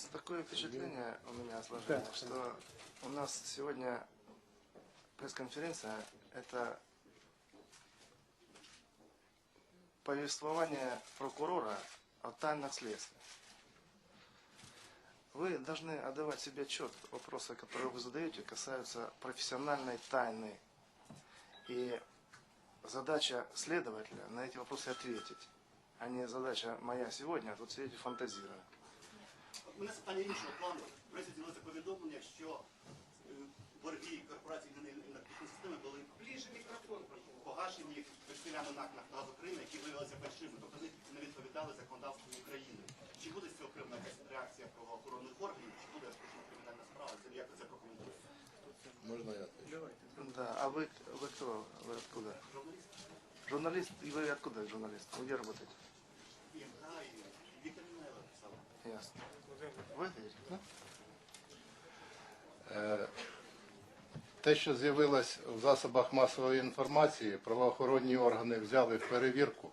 с- такое впечатление у меня сложилось, Да. что у нас сегодня пресс-конференция – это повествование прокурора о тайнах следствия. Вы должны отдавать себе отчет. Вопросы, которые вы задаете, касаются профессиональной тайны. И задача следователя на эти вопросы ответить, а не задача моя сегодня, а тут сидеть и фантазировать. У мене питання іншого плану. В пресі з'явилося повідомлення, що е, борги корпорації енергетичної системи були погашені векселями НАК «Нафтогаз України, які виявилися фальшивими. Тобто вони не відповідали законодавству України. Чи буде з цього приводу якась реакція правоохоронних органів, чи буде порушена кримінальна справа? Це як ви це прокоментуєте? Можно я отвечу? Да, а вы, вы кто? Вы откуда? Журналіст Журналист? И вы откуда журналист? Вы где работаете? ІМК і Віктор Мінаєва писав. Ясно. Е, Те, що з'явилось в засобах масової інформації, правоохоронні органи взяли в перевірку.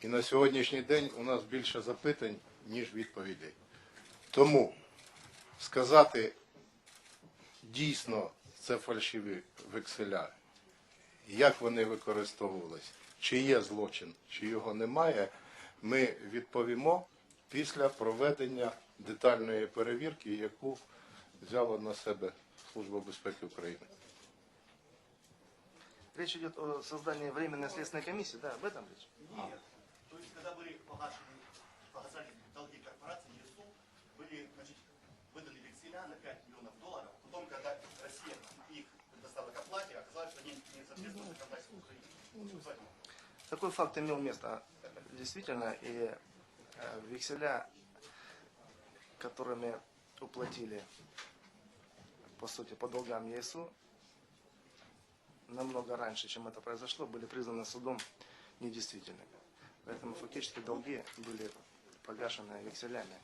І на сьогоднішній день у нас більше запитань, ніж відповідей. Тому сказати дійсно це фальшиві векселя, як вони використовувались, чи є злочин, чи його немає, ми відповімо після проведення детальної перевірки, яку взяла на себе Служба безпеки України. Речь идет о создании временной следственной комиссии, да, об этом речь? Нет. То есть, когда были погашены, погашали долги корпорации ЕСУ, были значит, выданы векселя на 5 миллионов долларов. Потом, когда Россия их предоставила к оплате, оказалось, что они не соответствуют законодательству Украины. Вот поэтому. Такой факт имел место э, действительно, и э, векселя, которыми уплатили, по сути, по долгам ЕСУ, намного раньше, чем это произошло, были признаны судом недействительными. Поэтому фактически долги были погашены векселями.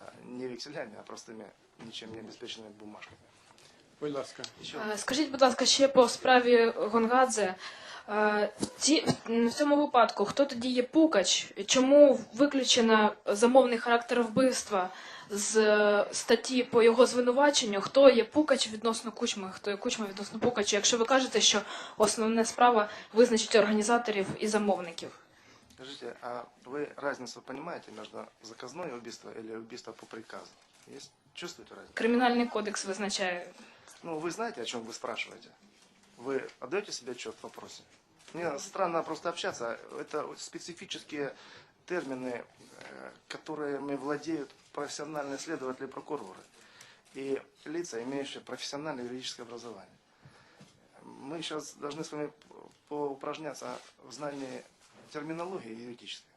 А, Не векселями, а простыми, ничем не обеспеченными бумажками. Будь ласка. Е, Скажіть, будь ласка, ще по справі Гонгадзе. Е, В, ці, в цьому випадку хто тоді є пукач? Чому виключено замовний характер вбивства з е, статті по його звинуваченню? Хто є пукач відносно кучми? Хто є кучма відносно пукача? Якщо ви кажете, що основна справа визначить організаторів і замовників? Скажите, а вы разницу понимаете между заказное убийство или убийство по приказу? Есть? Чувствуете разницу? Кримінальний кодекс визначає. Ну, вы знаете, о чем вы спрашиваете? Вы отдаете себе отчет в вопросе? Мне странно просто общаться. Это специфические термины, э, которыми владеют профессиональные следователи и прокуроры. И лица, имеющие профессиональное юридическое образование. Мы сейчас должны с вами поупражняться в знании терминологии юридической.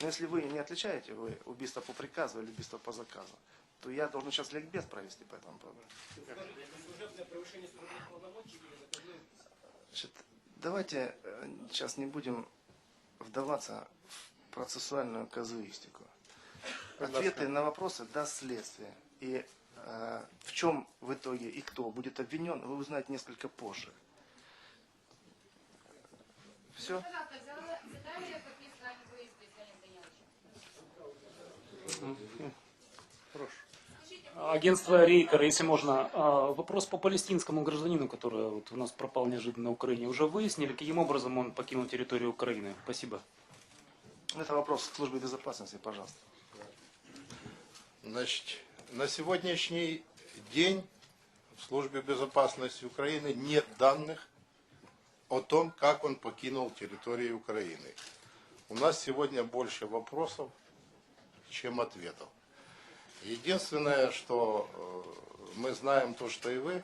Но если вы не отличаете вы убийство по приказу или убийство по заказу, то я должен сейчас ликбез провести по этому поводу. Значит, давайте э, сейчас не будем вдаваться в процессуальную казуистику. Ответы на вопросы даст следствие. И э, в чем в итоге и кто будет обвинен, вы узнаете несколько позже. Все? Пожалуйста, Агентство Рейкер, если можно, а, вопрос по палестинскому гражданину, который вот у нас пропал неожиданно на Украине. Уже выяснили, каким образом он покинул территорию Украины? Спасибо. Это вопрос к службе безопасности, пожалуйста. Значит, на сегодняшний день в Службе безопасности Украины нет данных о том, как он покинул территорию Украины. У нас сегодня больше вопросов, чем ответов. Единственное, что э, мы знаем то, что и вы,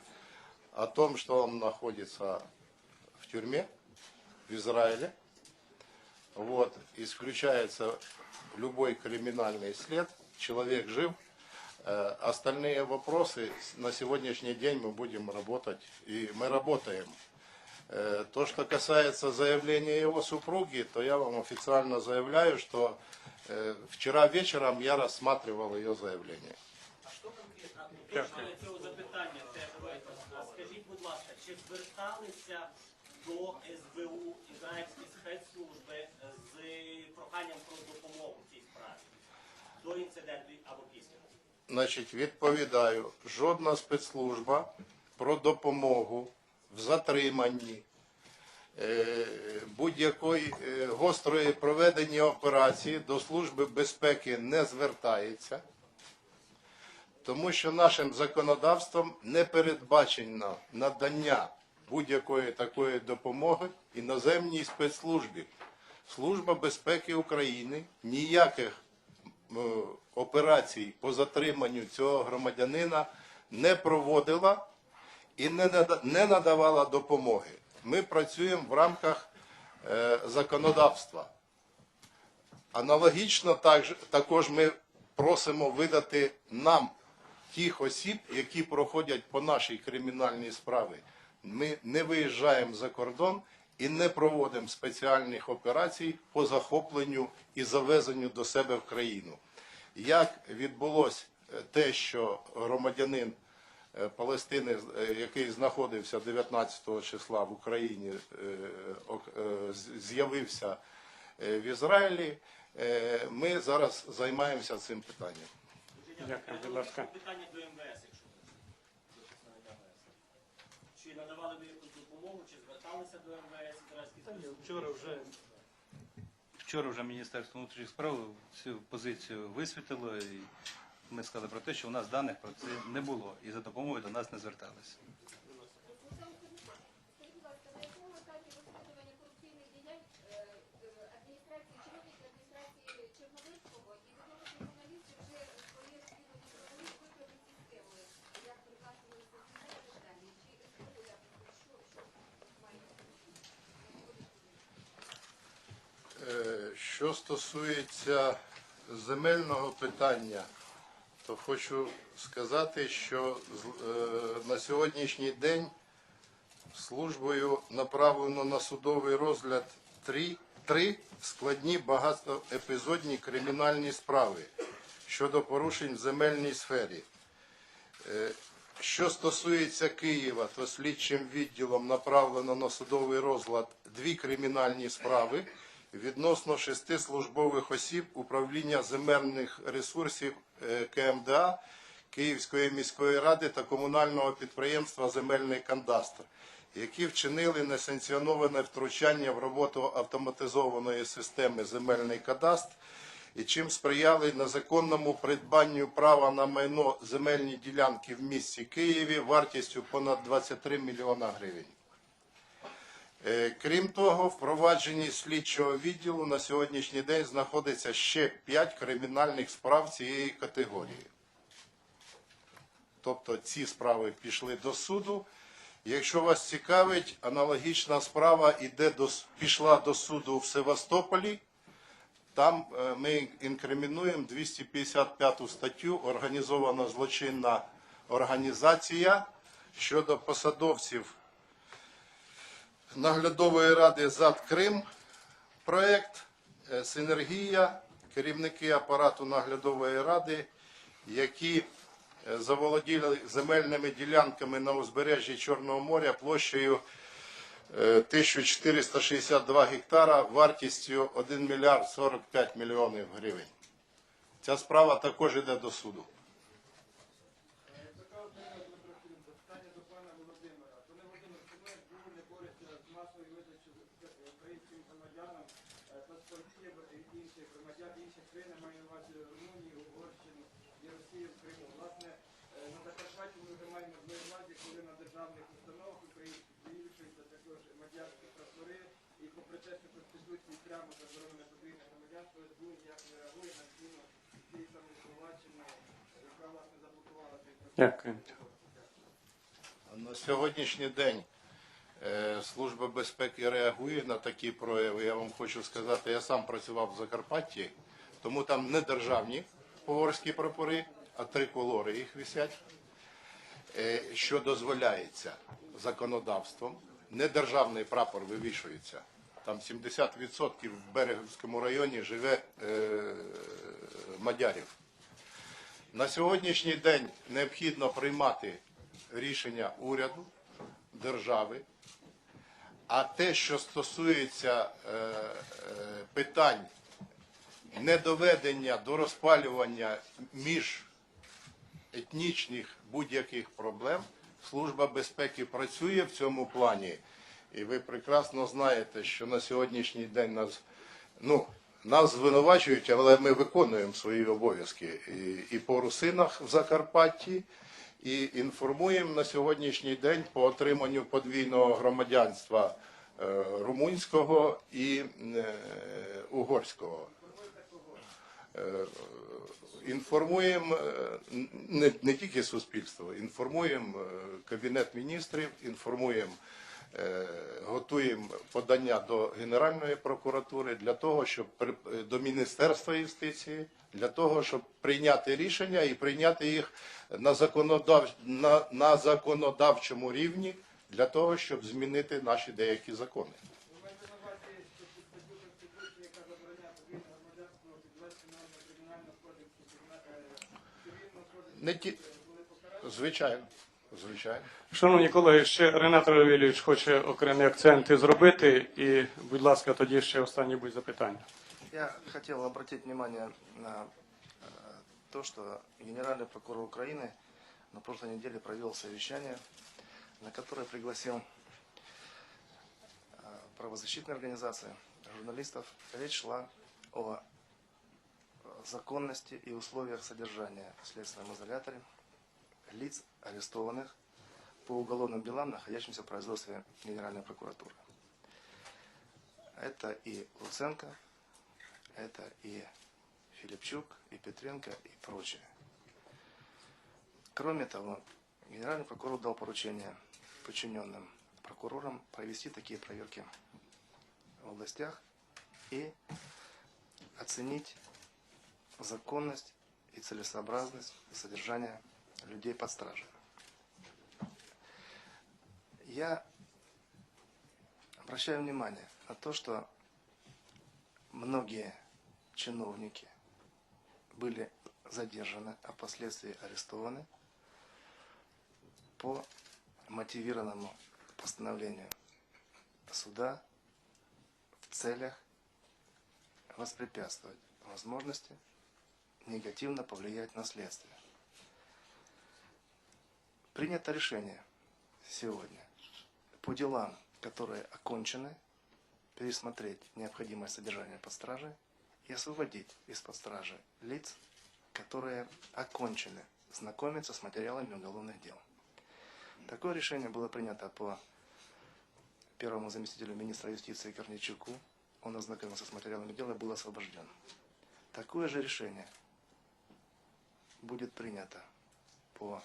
о том, что он находится в тюрьме в Израиле. Вот, исключается любой криминальный след, человек жив. Э, Остальные вопросы на сегодняшний день мы будем работать, и мы работаем. Э, То, что касается заявления его супруги, то я вам официально заявляю, что вчера вечером я рассматривал ее заявление. А що конкретно уточнення цього запитання теж скажіть, будь ласка, чи зверталися до СБУ Ізраїльської спецслужби з проханням про допомогу в цій справі до інциденту? Значить, відповідаю, жодна спецслужба про допомогу в затриманні будь-якої е, гострої проведення операції до Служби безпеки не звертається, тому що нашим законодавством не передбачено надання будь-якої такої допомоги іноземній спецслужбі. Служба безпеки України ніяких е, операцій по затриманню цього громадянина не проводила і не надавала допомоги. Ми працюємо в рамках е, законодавства. Аналогічно також, ми просимо видати нам тих осіб, які проходять по нашій кримінальній справі. Ми не виїжджаємо за кордон і не проводимо спеціальних операцій по захопленню і завезенню до себе в країну. Як відбулося е, те, що громадянин Палестини, е, який знаходився 19 числа в Україні, е, е, з'явився е, в Ізраїлі, е, ми зараз займаємося цим питанням. Дякую, будь ласка. Питання до МВС, якщо. Чи надавали ви якусь допомогу, чи зверталися до МВС Ізраїльських? Вчора вже вчора вже Міністерство внутрішніх справ цю позицію висвітило, і ми сказали про те, що у нас даних про це не було, і за допомогою до нас не зверталися. Е, Що стосується земельного питання, то хочу сказати, що е, на сьогоднішній день службою направлено на судовий розгляд три, три складні багатоепізодні кримінальні справи щодо порушень в земельній сфері. Е, Що стосується Києва, то слідчим відділом направлено на судовий розгляд дві кримінальні справи відносно шести службових осіб управління земельних ресурсів е, КМДА Київської міської ради та комунального підприємства Земельний кадастр, які вчинили несанкціоноване втручання в роботу автоматизованої системи Земельний кадастр і чим сприяли незаконному придбанню права на майно земельні ділянки в місті Києві вартістю понад 23 мільйона гривень. Е, Крім того, в провадженні слідчого відділу на сьогоднішній день знаходиться ще 5 кримінальних справ цієї категорії. Тобто ці справи пішли до суду. Якщо вас цікавить, аналогічна справа іде до, пішла до суду в Севастополі. Там е, ми інкримінуємо 255 статтю організована злочинна організація щодо посадовців наглядової ради ЗАД Крим проект е, Синергія, керівники апарату наглядової ради, які е, заволоділи земельними ділянками на узбережжі Чорного моря площею е, 1462 гектара вартістю 1 мільярд 45 мільйонів гривень. Ця справа також йде до суду. Питання до пана Володимира. Пане Володимир, чому як було не борються з масовою видачею українським громадянам е, паспортів інших громадян інших країн, я маю на увазі Румунію, Угорщину і Росію в Криму. Власне, е, на Закарпатті ми вже маємо в владі, коли на державних установах українських вивішуються також мадярські прапори, і попри те, що Конституції прямо заборонене подвійне громадянство, СБУ ніяк не реагує на зміну цієї самої Словаччини, яка власне заблокувала цей процес. Дякую. На сьогоднішній день е, Служба безпеки реагує на такі прояви. Я вам хочу сказати, я сам працював в Закарпатті, тому там не державні погорські прапори, а триколори їх висять, що дозволяється законодавством. Недержавний прапор вивішується. Там 70% в Берегівському районі живе е, мадярів. На сьогоднішній день необхідно приймати рішення уряду, держави. А те, що стосується е, е, питань недоведення до розпалювання між етнічних будь-яких проблем Служба безпеки працює в цьому плані. І ви прекрасно знаєте, що на сьогоднішній день нас, ну, нас звинувачують, але ми виконуємо свої обов'язки і, і по русинах в Закарпатті, і інформуємо на сьогоднішній день по отриманню подвійного громадянства е, румунського і е, угорського. Е, Інформуємо е, не, не тільки суспільство, інформуємо е, Кабінет міністрів, інформуємо, готуємо подання до Генеральної прокуратури для того, щоб до Міністерства юстиції, для того, щоб прийняти рішення і прийняти їх на, законодав, на, на законодавчому рівні для того, щоб змінити наші деякі закони. Не ті... були покарані? Звичайно, звичайно. Шановні колеги, ще Ренат Равілійович хоче окремі акценти зробити, і, будь ласка, тоді ще останні будуть запитання. Я хотел обратить внимание на э, то, что генеральный прокурор Украины на прошлой неделе провел совещание, на которое пригласил э, правозащитные организации, журналистов. Речь шла о э, законности и условиях содержания в следственном изоляторе лиц, арестованных по уголовным делам, находящимся в производстве Генеральной прокуратуры. Это и Луценко, это и Филипчук, и Петренко, и прочие. Кроме того, генеральный прокурор дал поручение подчиненным прокурорам провести такие проверки в областях и оценить законность и целесообразность содержания людей под стражей. Я обращаю внимание на то, что многие чиновники были задержаны, а впоследствии арестованы по мотивированному постановлению суда в целях воспрепятствовать возможности негативно повлиять на следствие. Принято решение сегодня по делам, которые окончены, пересмотреть необходимое содержание под стражей и освободить из-под стражи лиц, которые окончены знакомиться с материалами уголовных дел. Такое решение было принято по первому заместителю министра юстиции Корнейчуку. Он ознакомился с материалами дела и был освобожден. Такое же решение будет принято по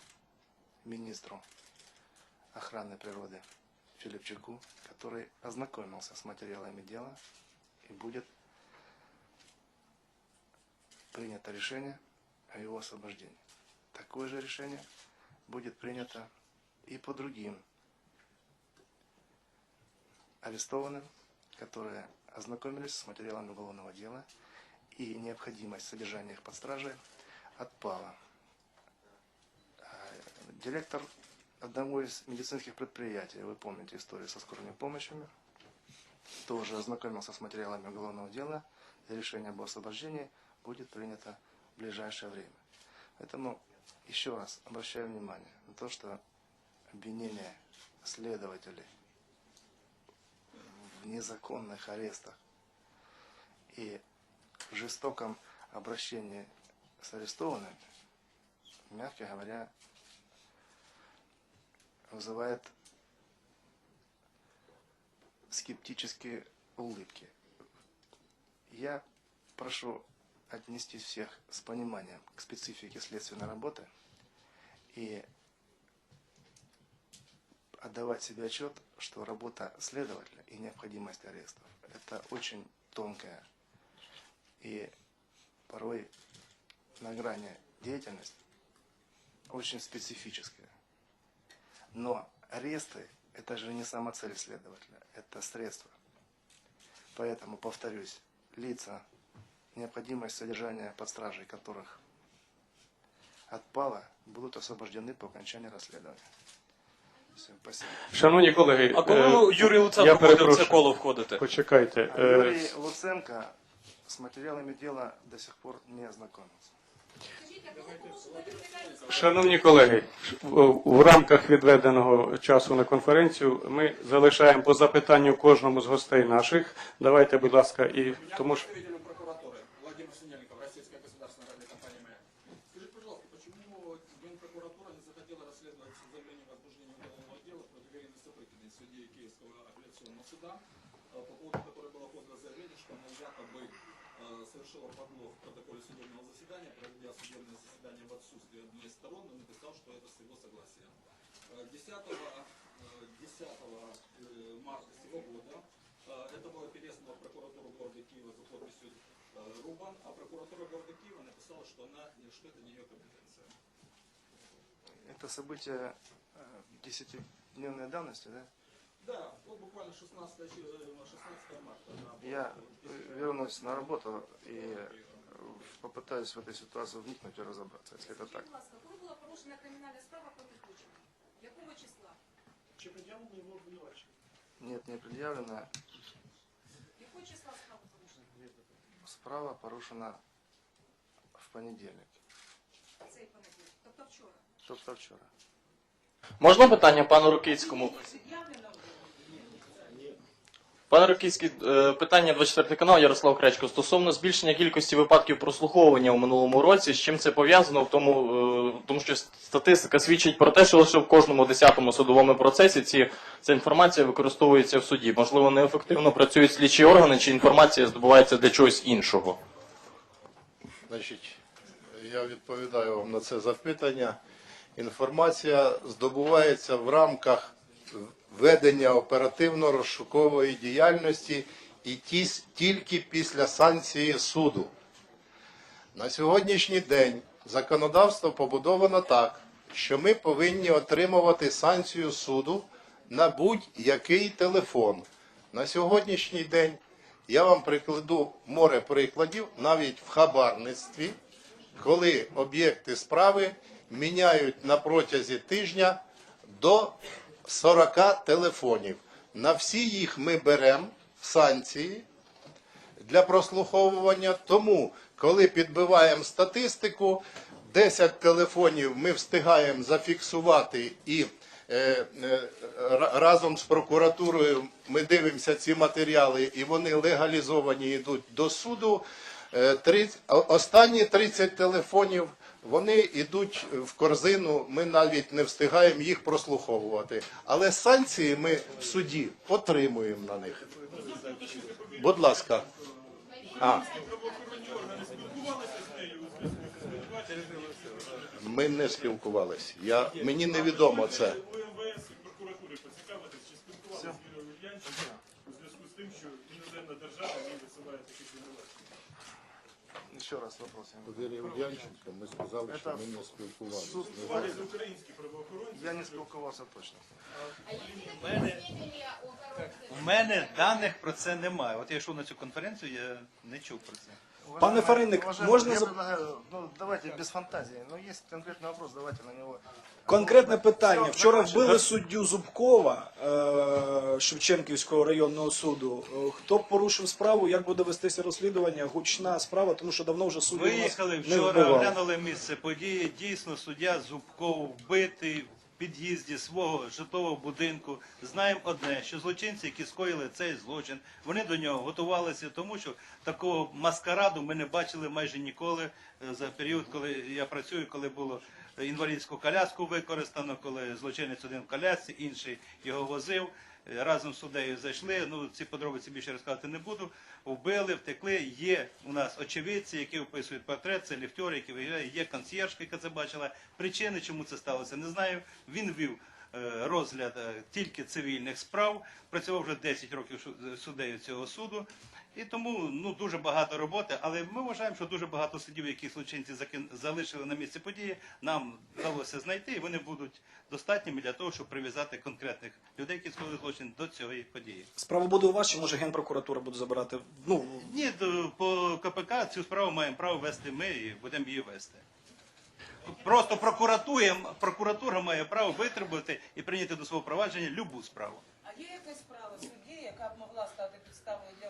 министру охраны природы Филипчуку, который ознакомился с материалами дела и будет принято решение о его освобождении. Такое же решение будет принято и по другим арестованным, которые ознакомились с материалами уголовного дела и необходимость содержания их под стражей отпала. Э, Директор одного из медицинских предприятий, вы помните историю со скорыми помощями, тоже ознакомился с материалами уголовного дела, и решение об освобождении будет принято в ближайшее время. Поэтому еще раз обращаю внимание на то, что обвинение следователей в незаконных арестах и жестоком обращении с арестованными, мягко говоря, вызывает скептические улыбки. Я прошу отнестись всех с пониманием к специфике следственной работы и отдавать себе отчет, что работа следователя и необходимость арестов – это очень тонкая и порой на грани деятельность очень специфическая. Но аресты – это же не сама цель следователя, это средство. Поэтому, повторюсь, лица, необходимость содержания под стражей которых отпала, будут освобождены по окончании расследования. Все, спасибо. Шановні колеги, А коли Юрій я Луценко буде в це коло входити? Почекайте. е, Юрий Луценко с материалами дела до сих пор не ознакомился. Шановні колеги, в рамках відведеного часу на конференцію ми залишаємо по запитанню кожному з гостей наших. Давайте, будь ласка, і тому що. 10, э, 10 э, марта сего года э, это было переслано в прокуратуру города Киева за подписью э, Рубан, а прокуратура города Киева написала, что, она, что это не ее компетенция. Это событие э, десятидневной давности, да? Да, вот буквально 16, э, 16 марта. она была Я э, вернусь на работу и э, попытаюсь в этой ситуации вникнуть и разобраться, если это так. Ласка, коли була порушена кримінальна справа проти Кучера? Якого числа? Чи пред'явлено його обвинувачення? Нет, не предъявлено. Якого числа справа порушена? Справа порушена в понедельник, Цей понеділок. Тобто вчора. тобто вчора. Можна питання пану Рокицькому? Явлено Пане Рокицький, е, питання 24 канал Ярослав Кречко. Стосовно збільшення кількості випадків прослуховування у минулому році, з чим це пов'язано? В тому, е, тому що статистика свідчить про те, що лише в кожному десятому судовому процесі ці, ця інформація використовується в суді. Можливо, неефективно працюють слідчі органи, чи інформація здобувається для чогось іншого? Значить, я відповідаю вам на це запитання. Інформація здобувається в рамках ведення оперативно-розшукової діяльності і тільки після санкції суду. На сьогоднішній день законодавство побудовано так, що ми повинні отримувати санкцію суду на будь-який телефон. На сьогоднішній день я вам прикладу море прикладів навіть в хабарництві, коли об'єкти справи міняють на протязі тижня до 40 телефонів. На всі їх ми беремо санкції для прослуховування. Тому, коли підбиваємо статистику, 10 телефонів ми встигаємо зафіксувати і е, е, разом з прокуратурою ми дивимося ці матеріали, і вони легалізовані йдуть до суду. Е, тридцять- о- Останні 30 телефонів вони йдуть в корзину, ми навіть не встигаємо їх прослуховувати. Але санкції ми в суді отримуємо на них. Будь ласка. А. Ми не спілкувалися. Я, мені невідомо це. Ульянченком у зв'язку з тим, що іноземна держава Еще раз вопрос. я не- Валерій Ульянченко, ми сказали, що ми не спілкувалися. Суд- Спілкувалися українські правоохоронці. Я не спілкувався точно. У коробці? У мене даних про це немає. От я йшов на цю конференцію, я не чув про це. Пане Фаринник, Уважаемый, можно я предлагаю, ну давайте без фантазии, но есть конкретный вопрос, давайте на него. Конкретне питання. Вчора вбили суддю Зубкова е, Шевченківського районного суду. Е, Хто порушив справу? Як буде вестися розслідування? Гучна справа, тому що давно вже суд у нас Виїхали не вчора, оглянули місце події. Дійсно, суддя Зубков вбитий в під'їзді свого житлового будинку. Знаємо одне, що злочинці, які скоїли цей злочин, вони до нього готувалися, тому що такого маскараду ми не бачили майже ніколи е, за період, коли я працюю, коли було інвалідську коляску використано, коли злочинець один в колясці, інший його возив. Разом з суддею зайшли. Ну ці подробиці більше розказати не буду. Вбили, втекли. Є у нас очевидці, які описують портрет. Це ліфтери, які виглядає. Є консьєржка, яка це бачила. Причини, чому це сталося, не знаю. Він вів е, розгляд е, тільки цивільних справ. Працював вже 10 років судею цього суду. І тому ну дуже багато роботи, але ми вважаємо, що дуже багато суддів, які злочинці закин- залишили на місці події, нам вдалося знайти, і вони будуть достатніми для того, щоб прив'язати конкретних людей, які скоїли злочин до цієї події. Справа буде у вас, чи може генпрокуратура буде забирати? Ну Ні, по КПК цю справу маємо право вести ми і будемо її вести. Просто прокуратура, прокуратура має право витребувати і прийняти до свого провадження любу справу. А є якась справа судді, яка б могла стати підставою для?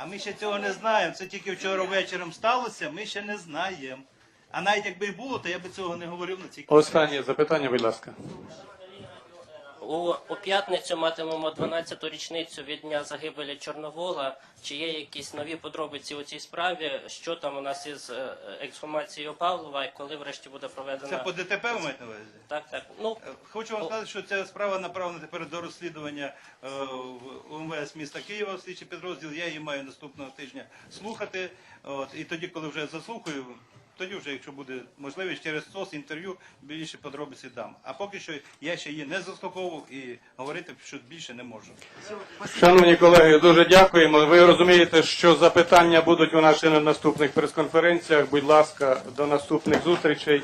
А ми ще цього не знаємо. Це тільки вчора вечором сталося, ми ще не знаємо. А навіть якби і було, то я би цього не говорив на цій Останнє запитання, будь ласка. У, у п'ятницю матимемо 12-ту річницю від дня загибелі Чорновола. Чи є якісь нові подробиці у цій справі? Що там у нас із е, ексгумацією Павлова і коли врешті буде проведена? Це по ДТП ви маєте на увазі? Так, так. Ну, Хочу вам сказати, що ця справа направлена тепер до розслідування е, в УМВС міста Києва, слідчий підрозділ. Я її маю наступного тижня слухати. От, і тоді, коли вже заслухаю, тоді вже, якщо буде можливість, через СОС інтерв'ю більше подробиці дам. А поки що я ще її не заслуховував і говорити що більше не можу. Шановні колеги, дуже дякуємо. Ви розумієте, що запитання будуть у нас ще на наступних прес-конференціях. Будь ласка, до наступних зустрічей.